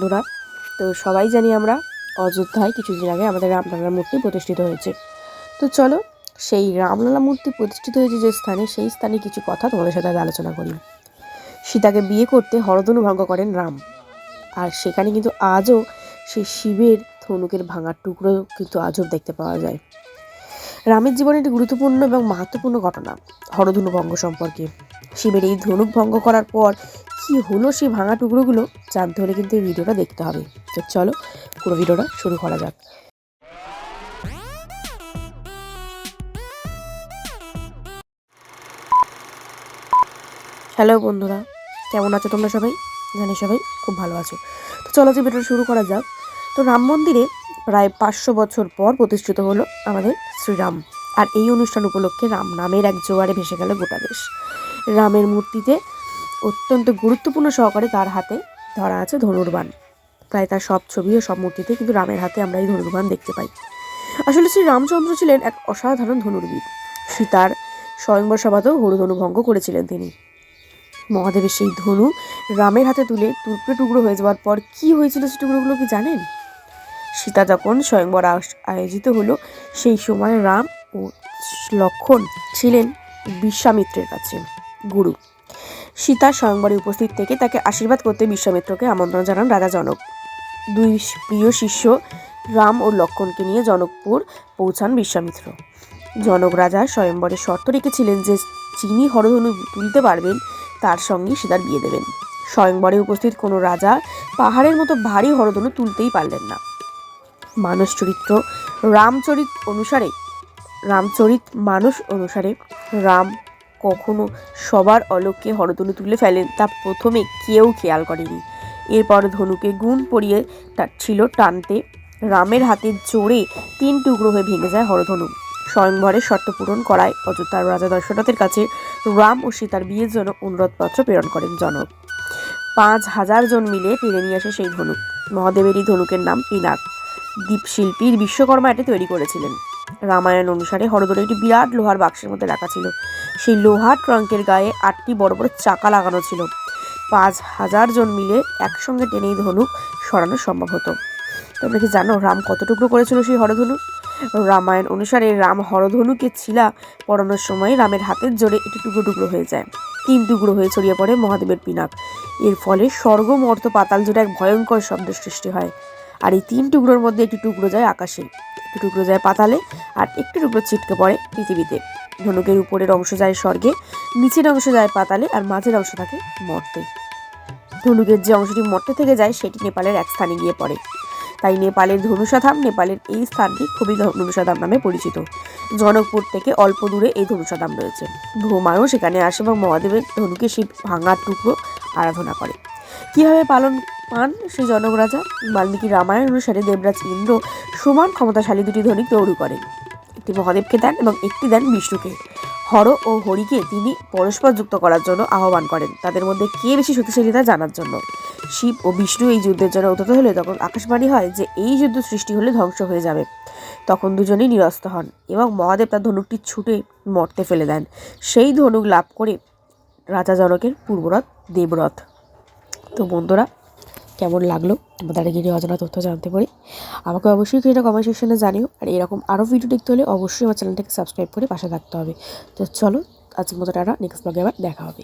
বন্ধুরা। তো সবাই জানি আমরা অযোধ্যায় কিছুদিন আগে আমাদের রামলালা মূর্তি প্রতিষ্ঠিত হয়েছে। তো চলো, সেই রামলালা মূর্তি প্রতিষ্ঠিত হয়েছে যে স্থানে, সেই স্থানে কিছু কথা তোমাদের সাথে আলোচনা করি। সীতাকে বিয়ে করতে হরধনু ভঙ্গ করেন রাম। আর সেখানে কিন্তু আজও সেই শিবের ধনুকের ভাঙার টুকরো কিন্তু আজও দেখতে পাওয়া যায়। রামের জীবনে একটি গুরুত্বপূর্ণ এবং মাহাত্মপূর্ণ ঘটনা হরধনু ভঙ্গ সম্পর্কে। শিবের এই ধনুক ভঙ্গ করার পর কি হলো সেই ভাঙা টুকরোগুলো জানতে হলে কিন্তু এই ভিডিওটা দেখতে হবে। তো চলো, পুরো ভিডিওটা শুরু করা যাক। হ্যালো বন্ধুরা, কেমন আছো তোমরা সবাই? জানি সবাই খুব ভালো আছো। তো চলো যে ভিডিওটা শুরু করা যাক। তো রাম মন্দিরে প্রায় পাঁচশো বছর পর প্রতিষ্ঠিত হলো আমাদের শ্রীরাম। আর এই অনুষ্ঠান উপলক্ষে রাম নামের এক জোয়ারে ভেসে গেল গোটা দেশ। রামের মূর্তিতে অত্যন্ত গুরুত্বপূর্ণ সহকারে তার হাতে ধরা আছে ধনুর্বাণ। প্রায় তার সব ছবি ও সব মূর্তিতে কিন্তু রামের হাতে আমরা এই ধনুর্বাণ দেখতে পাই। আসলে শ্রী রামচন্দ্র ছিলেন এক অসাধারণ ধনুর্বীর সীতার স্বয়ংবর সভাতেও হরুধনু ভঙ্গ করেছিলেন তিনি। মহাদেবের সেই ধনু রামের হাতে তুলে টুকরো টুকরো হয়ে যাওয়ার পর কি হয়েছিল সেই টুকরোগুলো কি জানেন? সীতা যখন স্বয়ংবর আয়োজিত হলো, সেই সময় রাম ও লক্ষণ ছিলেন বিশ্বামিত্রের কাছে। গুরু। সীতা স্বয়ংবরে উপস্থিত থেকে তাকে আশীর্বাদ করতে বিশ্বামিত্রকে আমন্ত্রণ জানান রাজা জনক। দুই প্রিয় শিষ্য রাম ও লক্ষণকে নিয়ে জনকপুর পৌঁছান বিশ্বামিত্র। জনক রাজা স্বয়ংবরে শর্ত রেখেছিলেন যে যিনি হরধনু তুলতে পারবেন, তার সঙ্গে সীতার বিয়ে দেবেন। স্বয়ংবরে উপস্থিত কোনো রাজা পাহাড়ের মতো ভারী হরধনু তুলতেই পারলেন না। মানস চরিত্র রামচরিত অনুসারে রামচরিত মানুষ অনুসারে রাম কখনো সবার অলক্ষ্যে হরধনু তুলে ফেলেন, তা প্রথমে কেউ খেয়াল করেনি। এরপর ধনুকে গুণ পরিয়ে ছিল টানতে। রামের হাতে জোরে তিন টুকরো হয়ে ভেঙে যায় হরধনু। স্বয়ংবরের শর্ত পূরণ করায় অযোধ্যার রাজা দশরথের কাছে রাম ও সীতার বিয়ের জন্য অনুরোধপত্র প্রেরণ করেন জনক। পাঁচ হাজার জন মিলে টেনে নিয়ে আসে সেই ধনুক মহাদেবের এই ধনুকের নাম পিনাক। দ্বীপশিল্পীর বিশ্বকর্মা এটি তৈরি করেছিলেন। রামায়ণ অনুসারে হরদরে একটি বিরাট লোহার বাক্সের মধ্যে রাখা ছিল। সেই লোহার ট্রাঙ্কের গায়ে আটটি বড় বড় চাকা লাগানো ছিল। পাঁচ হাজার জন মিলে একসঙ্গে টেনে এই ধনুক সরানো সম্ভব হতো। তোমরা কি জানো রাম কত টুকরো করেছিল সেই হরধনু? রামায়ণ অনুসারে রাম হরধনুকে ছিলা পড়ানোর সময় রামের হাতের জোরে এটি টুকরো টুকরো হয়ে যায়। তিন টুকরো হয়ে ছড়িয়ে পড়ে মহাদেবের পিনাক। এর ফলে স্বর্গ, মর্ত, পাতাল জুড়ে এক ভয়ঙ্কর শব্দ সৃষ্টি হয়। আর এই তিন টুকরোর মধ্যে একটি টুকরো যায় আকাশে। একটি টুকরো যায় পাতালে আর একটি টুকরো ছিটকে পড়ে পৃথিবীতে। ধনুকের উপরের অংশ যায় স্বর্গে, নিচের অংশ যায় পাতালে আর মাঝের অংশ থাকে মর্তে। ধনুকের যে অংশটি মর্তে থেকে যায়, সেটি নেপালের এক স্থানে গিয়ে পড়ে। তাই নেপালের ধনুষাধাম নেপালের এই স্থানটি খুবই ধনুষাধাম নামে পরিচিত। জনকপুর থেকে অল্প দূরে এই ধনুষাধাম রয়েছে। ভ্রমায়ও সেখানে আসে এবং মহাদেবের ধনুকে সেই ভাঙার টুকরো আরাধনা করে। কীভাবে পালন পান সেই জনক রাজা? বাল্মীকি রামায়ণ অনুসারে দেবরাজ ইন্দ্র সমান ক্ষমতাশালী দুটি ধনুক তৈরি করেন একটি মহাদেবকে দেন এবং একটি দেন বিষ্ণুকে। হর ও হরিকে তিনি পরস্পর যুক্ত করার জন্য আহ্বান করেন, তাদের মধ্যে কে বেশি শক্তিশালী তা জানার জন্য। শিব ও বিষ্ণু এই যুদ্ধের জন্য উদ্যত হলে তখন আকাশবাণী হয় যে এই যুদ্ধ সৃষ্টি হলে ধ্বংস হয়ে যাবে। তখন দুজনেই নিরস্ত হন এবং মহাদেব তার ধনুকটি ছুটে মর্তে ফেলে দেন। সেই ধনুক লাভ করে রাজা জনকের পূর্বরথ দেবরথ। তো বন্ধুরা কেমন লাগল আমাদের গিয়ে অজানা তথ্য জানতে পারি, আমাকে অবশ্যই সেটা কমেন্ট সেকশনে জানিও, আর এরকম আরও ভিডিও দেখতে হলে অবশ্যই আমার চ্যানেলটাকে সাবস্ক্রাইব করে পাশে থাকতে হবে। তো চলো, আজকের মতো টাটা নেক্সট ব্লগে আবার দেখা হবে।